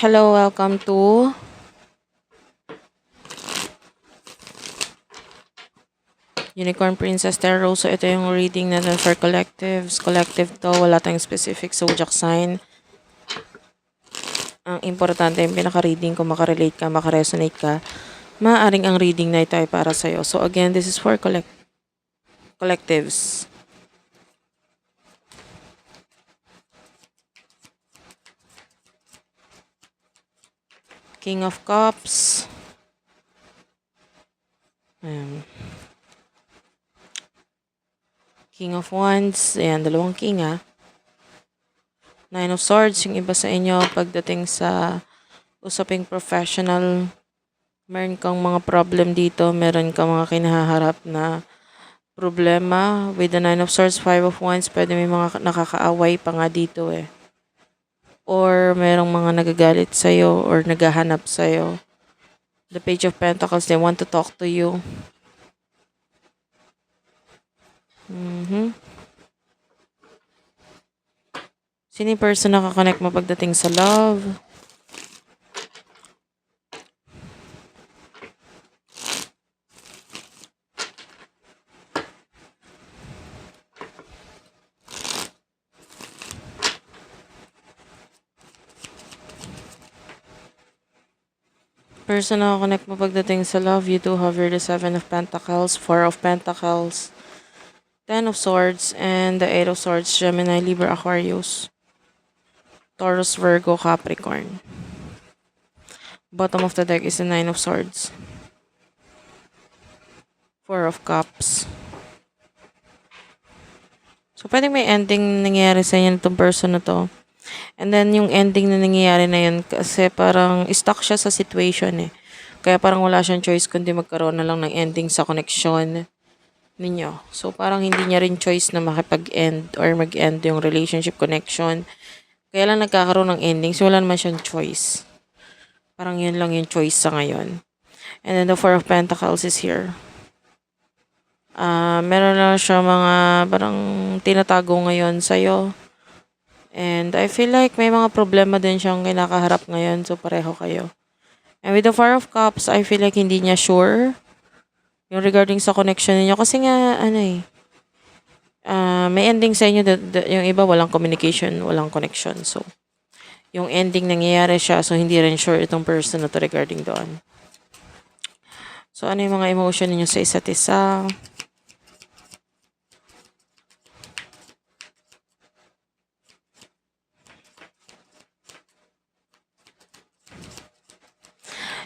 Hello, welcome to Unicorn Princess Tarot. So, ito yung reading natin for collectives. Collective to, wala tayong specific zodiac sign. Ang importante yung pinaka-reading kung makarelate ka, makaresonate ka, maaaring ang reading na ito ay para sa'yo. So, again, this is for collect collectives. King of Cups. Ayan. King of Wands. Ayan, dalawang king ah. Nine of Swords, yung iba sa inyo pagdating sa usaping professional, meron kang mga problem dito, meron kang mga kinaharap na problema. With the Nine of Swords, Five of Wands, pwede may mga nakakaaway pa nga dito eh. Or merong mga nagagalit sa'yo or naghahanap sa'yo. The Page of Pentacles, they want to talk to you. Mhm. Sino person na kakonect mo pagdating sa love? Person na kakonect mo pagdating sa love, you do have here the Seven of Pentacles, Four of Pentacles, Ten of Swords, and the Eight of Swords, Gemini, Libra, Aquarius. Taurus, Virgo, Capricorn. Bottom of the deck is the Nine of Swords. Four of Cups. So, pwedeng may ending nangyayari sa inyo nitong person na to. And then, yung ending na nangyayari na yun, kasi parang stuck siya sa situation eh. Kaya parang wala siyang choice kundi magkaroon na lang ng ending sa connection ninyo. So, parang hindi niya rin choice na makipag-end or mag-end yung relationship connection. Kaya lang nagkakaroon ng ending. So, wala naman siyang choice. Parang yun lang yung choice sa ngayon. And then the Four of Pentacles is here. Ah, meron na siya mga parang tinatago ngayon sa'yo. And I feel like may mga problema din siyang kinakaharap ngayon. So, pareho kayo. And with the Four of Cups, I feel like hindi niya sure yung regarding sa connection niyo Kasi nga, ano eh, ah, may ending sa inyo. that- that- yung iba, walang communication, walang connection. So, yung ending nangyayari siya. So, hindi rin sure itong person na to regarding doon. So, ano yung mga emotion niyo sa isa't isa?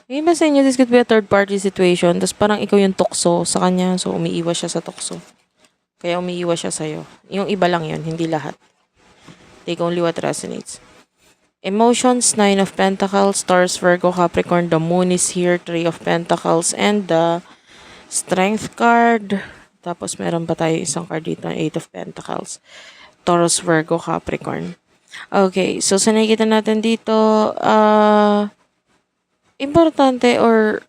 Yung iba sa inyo, this could be a third party situation. Tapos parang ikaw yung tukso sa kanya. So, umiiwas siya sa tukso. Kaya umiiwas siya sa'yo. Yung iba lang yun, hindi lahat. Take only what resonates. Emotions, Nine of Pentacles, Stars, Virgo, Capricorn, the Moon is here, Three of Pentacles, and the Strength card. Tapos meron pa tayo isang card dito, Eight of Pentacles. Taurus, Virgo, Capricorn. Okay, so sa nakikita natin dito, ah, importante or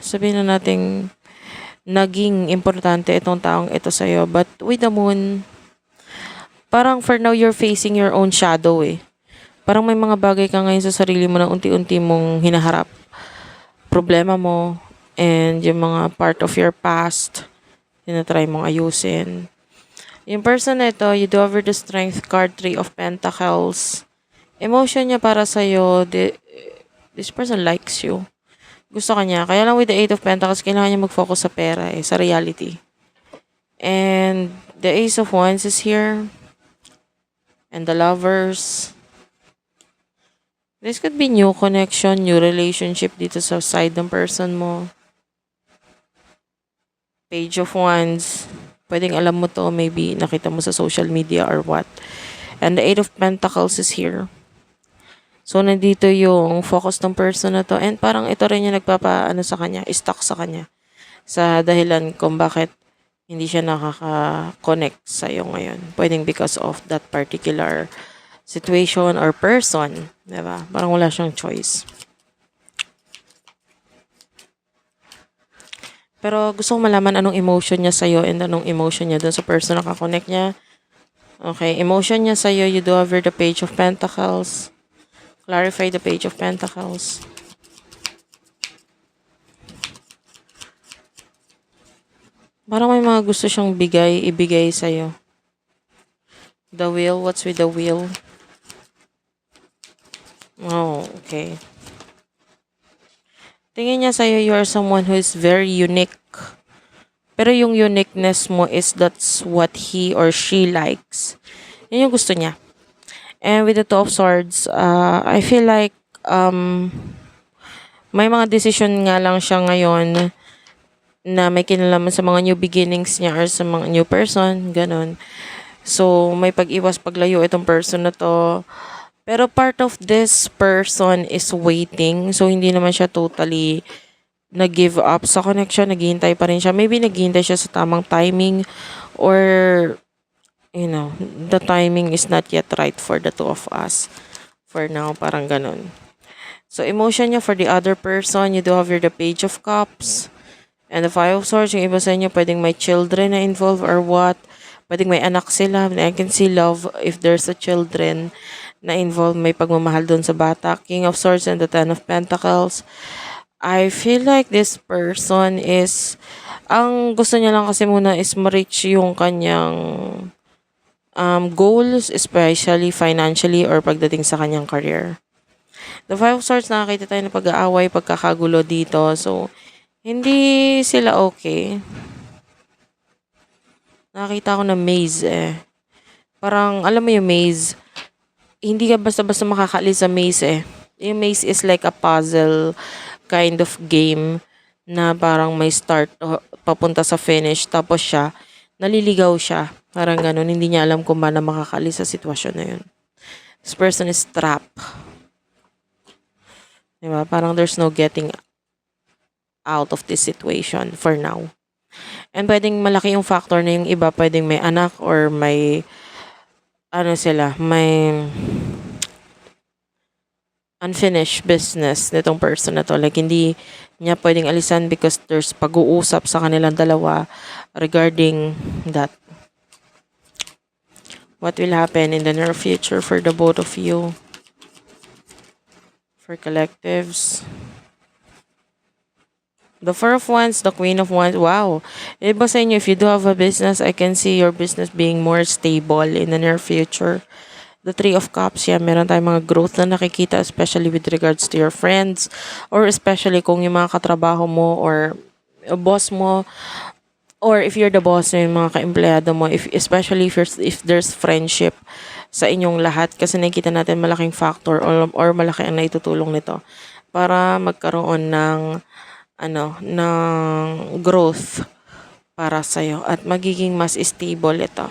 sabihin na natin naging importante itong taong ito sa'yo. But with the moon, parang for now you're facing your own shadow eh. Parang may mga bagay ka ngayon sa sarili mo na unti-unti mong hinaharap. Problema mo and yung mga part of your past, tinatry mong ayusin. Yung person na ito, you do have the strength card, three of pentacles. Emotion niya para sa'yo, di, this person likes you. Gusto ka niya. Kaya lang with the Eight of Pentacles, kailangan niya mag-focus sa pera eh, sa reality. And the Ace of Wands is here. And the Lovers. This could be new connection, new relationship dito sa side ng person mo. Page of Wands. Pwedeng alam mo to, maybe nakita mo sa social media or what. And the Eight of Pentacles is here. So, nandito yung focus ng person na to. And parang ito rin yung nagpapaano sa kanya, stuck sa kanya. Sa dahilan kung bakit hindi siya nakaka-connect sa'yo ngayon. Pwedeng because of that particular situation or person. Diba? Parang wala siyang choice. Pero gusto ko malaman anong emotion niya sa'yo and anong emotion niya dun sa person na kakonect niya. Okay, emotion niya sa'yo, you do here the Page of Pentacles, Clarify the Page of Pentacles. Parang may mga gusto siyang bigay, ibigay sa'yo. The wheel, what's with the wheel? Oh, okay. Tingin niya sa'yo, you are someone who is very unique. Pero yung uniqueness mo is that's what he or she likes. Yun yung gusto niya. And with the Two of Swords, uh, I feel like um, may mga decision nga lang siya ngayon na may kinalaman sa mga new beginnings niya or sa mga new person, ganun. So, may pag-iwas paglayo itong person na to. Pero part of this person is waiting. So, hindi naman siya totally nag-give up sa connection. Naghihintay pa rin siya. Maybe naghihintay siya sa tamang timing or, you know, the timing is not yet right for the two of us. For now, parang ganun. So, emotion niya for the other person, you do have your the Page of Cups. And the Five of Swords, yung iba sa inyo, pwedeng may children na involved or what. Pwedeng may anak sila. I can see love if there's a children na involved. May pagmamahal doon sa bata. King of Swords and the Ten of Pentacles. I feel like this person is, ang gusto niya lang kasi muna is ma-reach yung kanyang um, goals, especially financially or pagdating sa kanyang career. The Five of Swords, nakakita tayo ng pag-aaway, pagkakagulo dito. So, hindi sila okay. Nakita ko na maze eh. Parang, alam mo yung maze, hindi ka basta-basta makakaalis sa maze eh. Yung maze is like a puzzle kind of game na parang may start papunta sa finish tapos siya, naliligaw siya. Parang ganun, hindi niya alam kung paano makakaalis sa sitwasyon na yun. This person is trapped. Diba? Parang there's no getting out of this situation for now. And pwedeng malaki yung factor na yung iba, pwedeng may anak or may, ano sila, may unfinished business nitong person na to. Like, hindi niya pwedeng alisan because there's pag-uusap sa kanilang dalawa regarding that. What will happen in the near future for the both of you? For collectives. The Four of Wands, the Queen of Wands. Wow. Iba sa inyo, if you do have a business, I can see your business being more stable in the near future. The Three of Cups, yeah, meron tayong mga growth na nakikita, especially with regards to your friends, or especially kung yung mga katrabaho mo or boss mo, or if you're the boss yung mga ka-empleyado mo, if, especially if, if there's friendship sa inyong lahat, kasi nakikita natin malaking factor or, or malaki ang naitutulong nito para magkaroon ng ano, ng growth para sa'yo at magiging mas stable ito.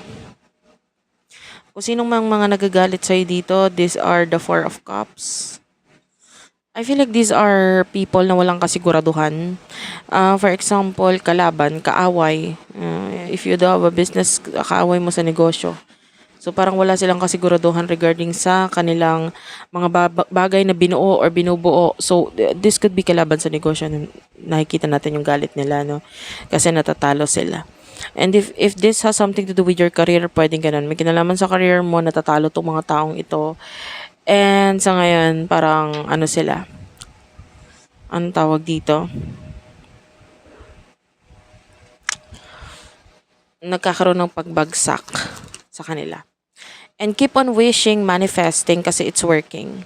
Kung sinong mang mga nagagalit sa'yo dito, these are the Four of Cups. I feel like these are people na walang kasiguraduhan. Uh, for example, kalaban, kaaway. Uh, if you do have a business, kaaway mo sa negosyo. So parang wala silang kasiguraduhan regarding sa kanilang mga ba- bagay na binuo or binubuo. So th- this could be kalaban sa negosyo. Nakikita natin yung galit nila, no? Kasi natatalo sila. And if if this has something to do with your career, pwedeng ganun. May kinalaman sa career mo, natatalo tong mga taong ito. And sa ngayon, parang ano sila? Ano tawag dito? Nagkakaroon ng pagbagsak sa kanila. And keep on wishing, manifesting kasi it's working.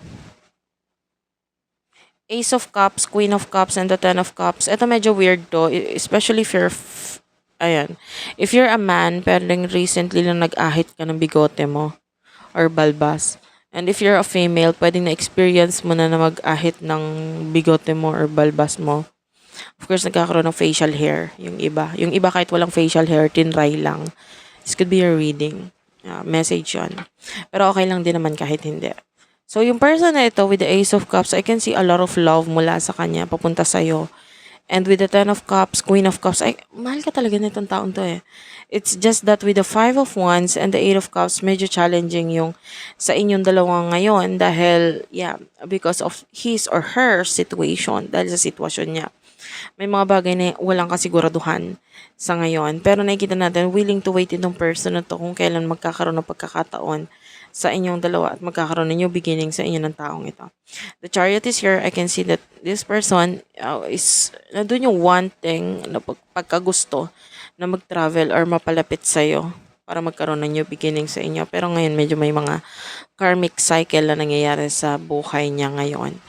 Ace of Cups, Queen of Cups, and the Ten of Cups. Ito medyo weird to, e- especially if you're, ayan, if you're a man, pwedeng recently lang nag-ahit ka ng bigote mo or balbas. And if you're a female, pwedeng na-experience mo na na mag-ahit ng bigote mo or balbas mo. Of course, nagkakaroon ng facial hair, yung iba. Yung iba kahit walang facial hair, tinry lang. This could be your reading. Uh, message yun. Pero okay lang din naman kahit hindi. So, yung person na ito with the Ace of Cups, I can see a lot of love mula sa kanya papunta sa'yo. And with the Ten of Cups, Queen of Cups, ay, mahal ka talaga na itong taon to eh. It's just that with the Five of Wands and the Eight of Cups, medyo challenging yung sa inyong dalawa ngayon dahil, yeah, because of his or her situation, dahil sa sitwasyon niya. May mga bagay na walang kasiguraduhan sa ngayon. Pero nakikita natin, willing to wait itong person na to kung kailan magkakaroon ng pagkakataon sa inyong dalawa at magkakaroon ng beginning sa inyo ng taong ito. The chariot is here. I can see that this person uh, is, nandun yung wanting na pag, pagkagusto na mag-travel or mapalapit sa'yo para magkaroon ng new beginning sa inyo. Pero ngayon, medyo may mga karmic cycle na nangyayari sa buhay niya ngayon.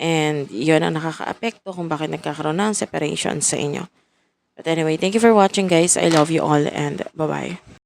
And yun ang nakaka-apekto kung bakit nagkakaroon ng separation sa inyo. But anyway, thank you for watching guys. I love you all and bye-bye.